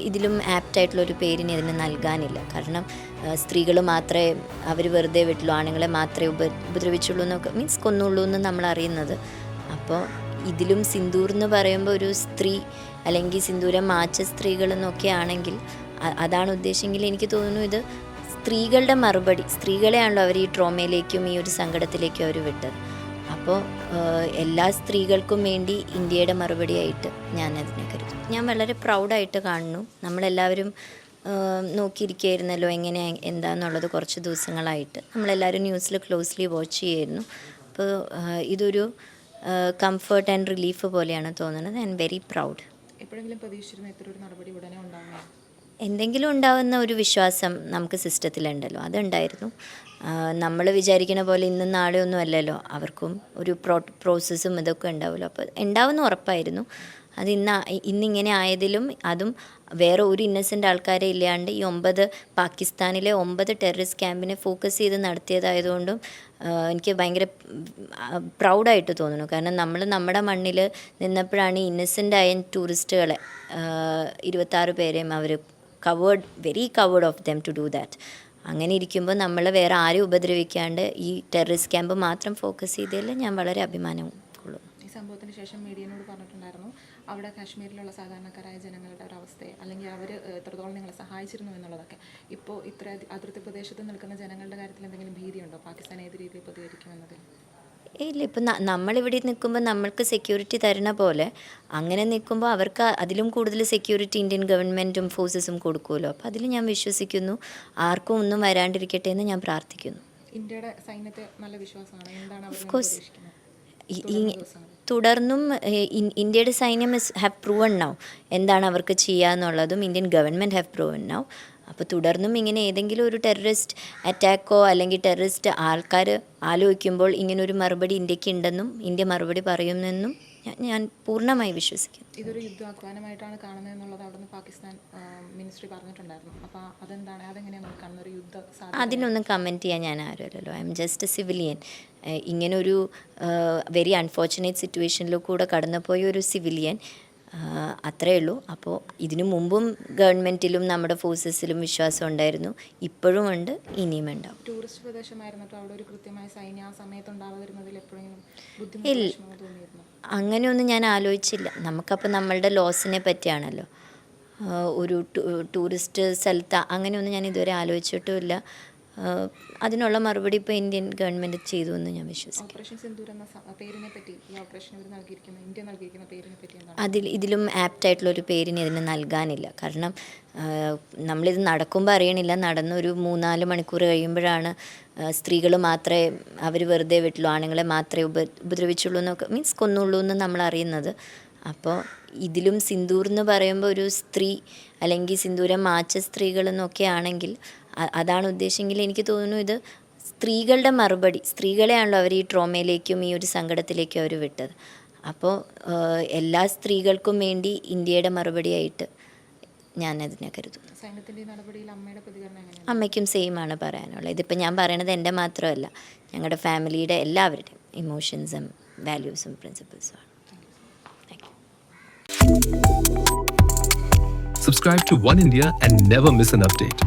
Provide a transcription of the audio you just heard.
ഇതിലും ആപ്റ്റായിട്ടുള്ള ഒരു പേരിന് ഇതിന് നൽകാനില്ല. കാരണം സ്ത്രീകൾ മാത്രമേ അവർ വെറുതെ വിട്ടുള്ളൂ ആണുങ്ങളെ മാത്രമേ ഉപ ഉപദ്രവിച്ചുള്ളൂ എന്നൊക്കെ മീൻസ് കൊന്നുള്ളൂ എന്ന് നമ്മൾ അറിയുന്നത്. അപ്പോൾ ഇതിലും സിന്ദൂർ എന്ന് പറയുമ്പോൾ ഒരു സ്ത്രീ അല്ലെങ്കിൽ സിന്ദൂരം മാച്ച സ്ത്രീകൾ എന്നൊക്കെ ആണെങ്കിൽ അതാണ് ഉദ്ദേശമെങ്കിൽ എനിക്ക് തോന്നുന്നു ഇത് സ്ത്രീകളുടെ മറുപടി സ്ത്രീകളെയാണല്ലോ അവർ ഈ ട്രോമയിലേക്കും ഈ ഒരു സങ്കടത്തിലേക്കും അവർ വിട്ടത്. അപ്പോൾ എല്ലാ സ്ത്രീകൾക്കും വേണ്ടി ഇന്ത്യയുടെ മറുപടിയായിട്ട് ഞാൻ അതിനെ കരുതും ഞാൻ വളരെ പ്രൗഡായിട്ട് കാണുന്നു. നമ്മളെല്ലാവരും നോക്കിയിരിക്കുകയായിരുന്നല്ലോ എങ്ങനെ എന്താന്നുള്ളത് കുറച്ച് ദിവസങ്ങളായിട്ട്. നമ്മളെല്ലാവരും ന്യൂസിൽ ക്ലോസ്ലി വാച്ച് ചെയ്യായിരുന്നു അപ്പോൾ ഇതൊരു കംഫർട്ട് ആൻഡ് റിലീഫ് പോലെയാണ് തോന്നുന്നത്. I am very proud. എപ്പോഴെങ്കിലും പ്രതീക്ഷിച്ചിരുന്ന ഇത്ര ഒരു നടപടി ഉടനെ ഉണ്ടാകുമോ എന്തെങ്കിലും ഉണ്ടാവുന്ന ഒരു വിശ്വാസം നമുക്ക് സിസ്റ്റത്തിലുണ്ടല്ലോ അതുണ്ടായിരുന്നു. നമ്മൾ വിചാരിക്കുന്ന പോലെ ഇന്നും നാളെ ഒന്നും അല്ലല്ലോ. അവർക്കും ഒരു പ്രോ പ്രോസസ്സും ഇതൊക്കെ ഉണ്ടാവുമല്ലോ. അപ്പോൾ ഉണ്ടാവുന്ന ഉറപ്പായിരുന്നു. അത് ഇന്ന് ഇന്നിങ്ങനെ ആയതിലും അതും വേറെ ഒരു ഇന്നസെന്റ് ആൾക്കാരെ ഇല്ലാണ്ട് ഈ ഒമ്പത് പാകിസ്ഥാനിലെ ഒമ്പത് ടെററിസ്റ്റ് ക്യാമ്പിനെ ഫോക്കസ് ചെയ്ത് നടത്തിയതായതുകൊണ്ടും എനിക്ക് ഭയങ്കര പ്രൗഡായിട്ട് തോന്നുന്നു. കാരണം നമ്മൾ നമ്മുടെ മണ്ണിൽ നിന്നപ്പോഴാണ് ഇന്നസെന്റ് ആയ ടൂറിസ്റ്റുകളെ ഇരുപത്താറ് പേരെയും അവർ covered very covered of them to do that അങ്ങനെ ഇരിക്കുമ്പോൾ നമ്മൾ വേറെ ആരും ഉപദ്രവിക്കാണ്ട് ഈ ടെററിസ്റ്റ് ക്യാമ്പ് മാത്രം ഫോക്കസ് ചെയ്തതിൽ ഞാൻ വളരെ അഭിമാനം കൊള്ളും സംഭവത്തിന് ശേഷം മീഡിയനോട് പറഞ്ഞിട്ടുണ്ടായിരുന്നു അവിടെ കാശ്മീരിലുള്ള സാധാരണക്കാരായ ജനങ്ങളുടെ ഒരു അവസ്ഥയെ അല്ലെങ്കിൽ അവർ എത്രത്തോളം നിങ്ങളെ സഹായിച്ചിരുന്നു എന്നുള്ളതൊക്കെ. ഇപ്പോൾ ഇത്ര അതി- അതിർത്തി പ്രദേശത്ത് നിൽക്കുന്ന ജനങ്ങളുടെ കാര്യത്തിൽ എന്തെങ്കിലും ഭീതിയുണ്ടോ? പാകിസ്ഥാൻ ഏത് രീതിയിൽ പ്രതികരിക്കുമെന്നതിൽ? ഇല്ല. ഇപ്പം നമ്മളിവിടെ നിൽക്കുമ്പോൾ നമ്മൾക്ക് സെക്യൂരിറ്റി തരണ പോലെ അങ്ങനെ നിൽക്കുമ്പോൾ അവർക്ക് അതിലും കൂടുതൽ സെക്യൂരിറ്റി ഇന്ത്യൻ ഗവൺമെന്റും ഫോഴ്സസും കൊടുക്കുമല്ലോ അപ്പോൾ അതിൽ ഞാൻ വിശ്വസിക്കുന്നു. ആർക്കും ഒന്നും വരാണ്ടിരിക്കട്ടെ എന്ന് ഞാൻ പ്രാർത്ഥിക്കുന്നു. ഇന്ത്യയുടെ സൈന്യത്തെ നല്ല വിശ്വാസമാണ്. എന്താണ് തുടർന്നും ഇന്ത്യയുടെ സൈന്യം ഇസ് ഹാവ് പ്രൂവൺ നൗ എന്താണ് അവർക്ക് ചെയ്യുക എന്നുള്ളതും Indian government have proven now അപ്പോൾ തുടർന്നും ഇങ്ങനെ ഏതെങ്കിലും ഒരു ടെററിസ്റ്റ് അറ്റാക്കോ അല്ലെങ്കിൽ ടെററിസ്റ്റ് ആൾക്കാർ ആലോചിക്കുമ്പോൾ ഇങ്ങനൊരു മറുപടി ഇന്ത്യയ്ക്ക് ഉണ്ടെന്നും ഇന്ത്യ മറുപടി പറയുമെന്നും ഞാൻ- ഞാൻ പൂർണമായി വിശ്വസിക്കുന്നു. ഇതൊരു യുദ്ധാഹ്വാനമായിട്ടാണ് കാണുന്നത് എന്നുള്ളത് അവിടുന്ന് പാകിസ്ഥാൻ മിനിസ്ട്രി പറഞ്ഞിട്ടുണ്ടായിരുന്നു. അപ്പോൾ അതെന്താണ്? അതെങ്ങനെയാണ് കാണുന്നത്? ഒരു യുദ്ധ അതിനൊന്നും കമന്റ് ചെയ്യാൻ ഞാൻ ആരുമല്ലല്ലോ. I am just a civilian ഇങ്ങനൊരു വെരി അൺഫോർച്ചുനേറ്റ് സിറ്റുവേഷനിൽ കൂടെ കടന്നുപോയ ഒരു സിവിലിയൻ അത്രയേ ഉള്ളൂ. അപ്പോൾ ഇതിനു മുമ്പും ഗവൺമെന്റിലും നമ്മുടെ ഫോഴ്സസിലും വിശ്വാസം ഉണ്ടായിരുന്നു. ഇപ്പോഴും ഉണ്ട് ഇനിയും ഉണ്ടാവും. ടൂറിസ്റ്റ് പ്രദേശമായിരുന്നു അവിടെ ഒരു കൃത്യമായ സൈന്യം ആ സമയത്ത് ഉണ്ടാവാതിരുന്നതിൽ എപ്പോഴെങ്കിലും ഇല്ല. അങ്ങനെയൊന്നും ഞാൻ ആലോചിച്ചില്ല. നമുക്കപ്പോൾ നമ്മളുടെ ലോസിനെ പറ്റിയാണല്ലോ. ഒരു ടൂറിസ്റ്റ് സ്ഥലത്ത് അങ്ങനെയൊന്നും ഞാൻ ഇതുവരെ ആലോചിച്ചിട്ടുമില്ല. അതിനുള്ള മറുപടി ഇപ്പോൾ ഇന്ത്യൻ ഗവൺമെന്റ് ചെയ്തു എന്ന് ഞാൻ വിശ്വസിക്കുന്നു അതിൽ ഇതിലും ആപ്റ്റായിട്ടുള്ള ഒരു പേരിന് ഇതിന് നൽകാനില്ല. കാരണം നമ്മളിത് നടക്കുമ്പോൾ അറിയണില്ല. നടന്ന് ഒരു മൂന്നാൽ മണിക്കൂർ കഴിയുമ്പോഴാണ് സ്ത്രീകൾ മാത്രമേ അവർ വെറുതെ വിട്ടുള്ളൂ ആണുങ്ങളെ മാത്രമേ ഉപ ഉപദ്രവിച്ചുള്ളൂ എന്നൊക്കെ മീൻസ് കൊന്നുള്ളൂ എന്ന് നമ്മൾ അറിയുന്നത്. അപ്പോൾ ഇതിലും സിന്ദൂർ എന്ന് പറയുമ്പോൾ ഒരു സ്ത്രീ അല്ലെങ്കിൽ സിന്ദൂരം മാച്ച സ്ത്രീകൾ എന്നൊക്കെ ആണെങ്കിൽ അതാണ് ഉദ്ദേശമെങ്കിൽ എനിക്ക് തോന്നുന്നു ഇത് സ്ത്രീകളുടെ മറുപടി സ്ത്രീകളെയാണല്ലോ അവർ ഈ ട്രോമയിലേക്കും ഈ ഒരു സങ്കടത്തിലേക്കും അവർ വിട്ടത്. അപ്പോൾ എല്ലാ സ്ത്രീകൾക്കും വേണ്ടി ഇന്ത്യയുടെ മറുപടിയായിട്ട് ഞാൻ അതിനെ കരുതുന്നു. സൈന്യത്തിന്റെ ഈ അമ്മയുടെ പ്രതികരണം എങ്ങനെയാണ്? അമ്മയ്ക്കും സെയിം ആണ് പറയാനുള്ളത്. ഇതിപ്പോൾ ഞാൻ പറയണത് എന്റെ മാത്രമല്ല ഞങ്ങളുടെ ഫാമിലിയുടെ എല്ലാവരുടെയും ഇമോഷൻസും വാല്യൂസും പ്രിൻസിപ്പിൾസും ആണ്. Subscribe to Subscribe to One India and never miss an update.